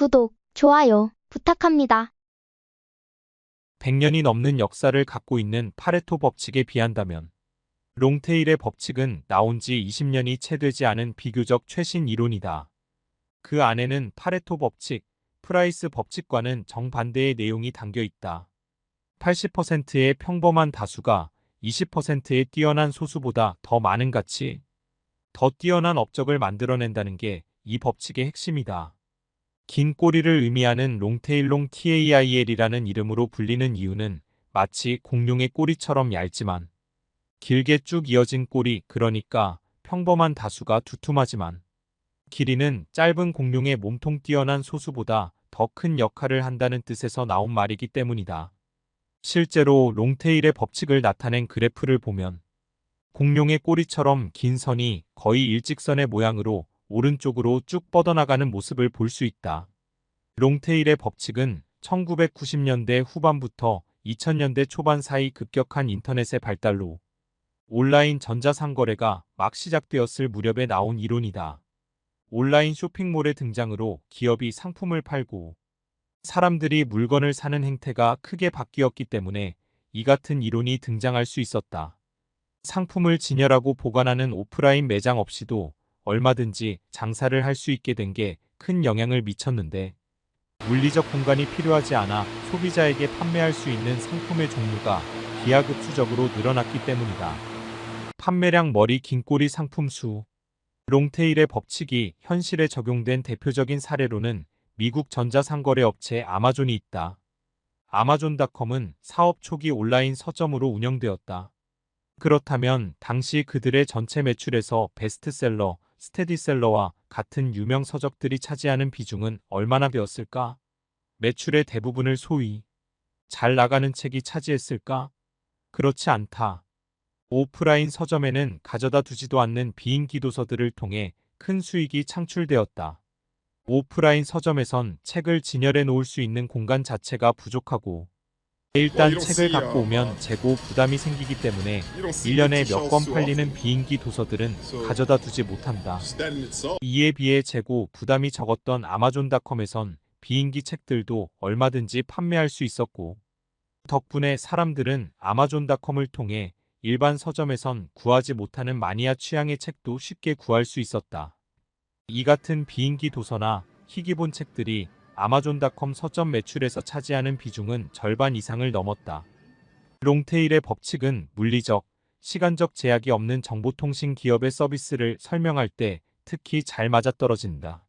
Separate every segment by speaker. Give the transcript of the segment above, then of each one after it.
Speaker 1: 구독, 좋아요 부탁합니다.
Speaker 2: 100년이 넘는 역사를 갖고 있는 파레토 법칙에 비한다면 롱테일의 법칙은 나온 지 20년이 채 되지 않은 비교적 최신 이론이다. 그 안에는 파레토 법칙, 프라이스 법칙과는 정반대의 내용이 담겨 있다. 80%의 평범한 다수가 20%의 뛰어난 소수보다 더 많은 가치, 더 뛰어난 업적을 만들어낸다는 게 이 법칙의 핵심이다. 긴 꼬리를 의미하는 롱테일롱 TAIL이라는 이름으로 불리는 이유는 마치 공룡의 꼬리처럼 얇지만 길게 쭉 이어진 꼬리 그러니까 평범한 다수가 두툼하지만 길이는 짧은 공룡의 몸통 뛰어난 소수보다 더 큰 역할을 한다는 뜻에서 나온 말이기 때문이다. 실제로 롱테일의 법칙을 나타낸 그래프를 보면 공룡의 꼬리처럼 긴 선이 거의 일직선의 모양으로 오른쪽으로 쭉 뻗어나가는 모습을 볼 수 있다. 롱테일의 법칙은 1990년대 후반부터 2000년대 초반 사이 급격한 인터넷의 발달로 온라인 전자상거래가 막 시작되었을 무렵에 나온 이론이다. 온라인 쇼핑몰의 등장으로 기업이 상품을 팔고 사람들이 물건을 사는 행태가 크게 바뀌었기 때문에 이 같은 이론이 등장할 수 있었다. 상품을 진열하고 보관하는 오프라인 매장 없이도 얼마든지 장사를 할 수 있게 된 게 큰 영향을 미쳤는데 물리적 공간이 필요하지 않아 소비자에게 판매할 수 있는 상품의 종류가 기하급수적으로 늘어났기 때문이다. 판매량 머리 긴 꼬리 상품 수 롱테일의 법칙이 현실에 적용된 대표적인 사례로는 미국 전자상거래 업체 아마존이 있다. 아마존닷컴은 사업 초기 온라인 서점으로 운영되었다. 그렇다면 당시 그들의 전체 매출에서 베스트셀러, 스테디셀러와 같은 유명 서적들이 차지하는 비중은 얼마나 되었을까? 매출의 대부분을 소위 잘 나가는 책이 차지했을까? 그렇지 않다. 오프라인 서점에는 가져다 두지도 않는 비인기 도서들을 통해 큰 수익이 창출되었다. 오프라인 서점에선 책을 진열해 놓을 수 있는 공간 자체가 부족하고 일단 책을 갖고 오면 재고 부담이 생기기 때문에 1년에 몇 권 팔리는 비인기 도서들은 가져다 두지 못한다. 이에 비해 재고 부담이 적었던 아마존닷컴에선 비인기 책들도 얼마든지 판매할 수 있었고 덕분에 사람들은 아마존닷컴을 통해 일반 서점에선 구하지 못하는 마니아 취향의 책도 쉽게 구할 수 있었다. 이 같은 비인기 도서나 희귀본 책들이 아마존닷컴 서점 매출에서 차지하는 비중은 절반 이상을 넘었다. 롱테일의 법칙은 물리적, 시간적 제약이 없는 정보통신 기업의 서비스를 설명할 때 특히 잘 맞아떨어진다.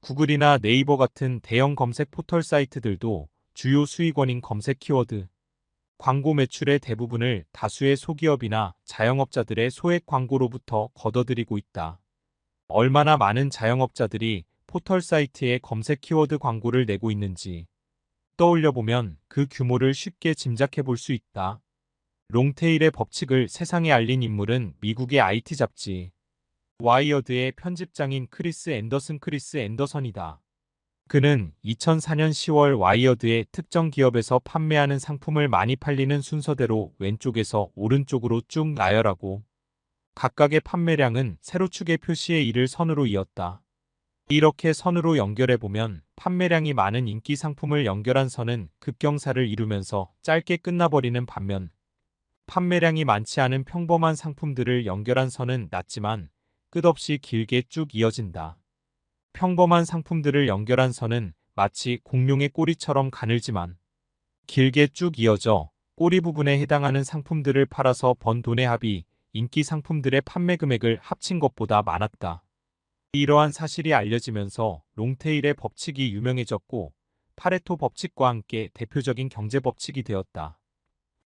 Speaker 2: 구글이나 네이버 같은 대형 검색 포털 사이트들도 주요 수익원인 검색 키워드, 광고 매출의 대부분을 다수의 소기업이나 자영업자들의 소액 광고로부터 걷어들이고 있다. 얼마나 많은 자영업자들이 포털 사이트에 검색 키워드 광고를 내고 있는지 떠올려 보면 그 규모를 쉽게 짐작해 볼 수 있다. 롱테일의 법칙을 세상에 알린 인물은 미국의 IT 잡지 와이어드의 편집장인 크리스 앤더슨 크리스 앤더선이다. 그는 2004년 10월 와이어드의 특정 기업에서 판매하는 상품을 많이 팔리는 순서대로 왼쪽에서 오른쪽으로 쭉 나열하고 각각의 판매량은 세로축의 표시에 이를 선으로 이었다. 이렇게 선으로 연결해보면 판매량이 많은 인기 상품을 연결한 선은 급경사를 이루면서 짧게 끝나버리는 반면 판매량이 많지 않은 평범한 상품들을 연결한 선은 낮지만 끝없이 길게 쭉 이어진다. 평범한 상품들을 연결한 선은 마치 공룡의 꼬리처럼 가늘지만 길게 쭉 이어져 꼬리 부분에 해당하는 상품들을 팔아서 번 돈의 합이 인기 상품들의 판매 금액을 합친 것보다 많았다. 이러한 사실이 알려지면서 롱테일의 법칙이 유명해졌고 파레토 법칙과 함께 대표적인 경제 법칙이 되었다.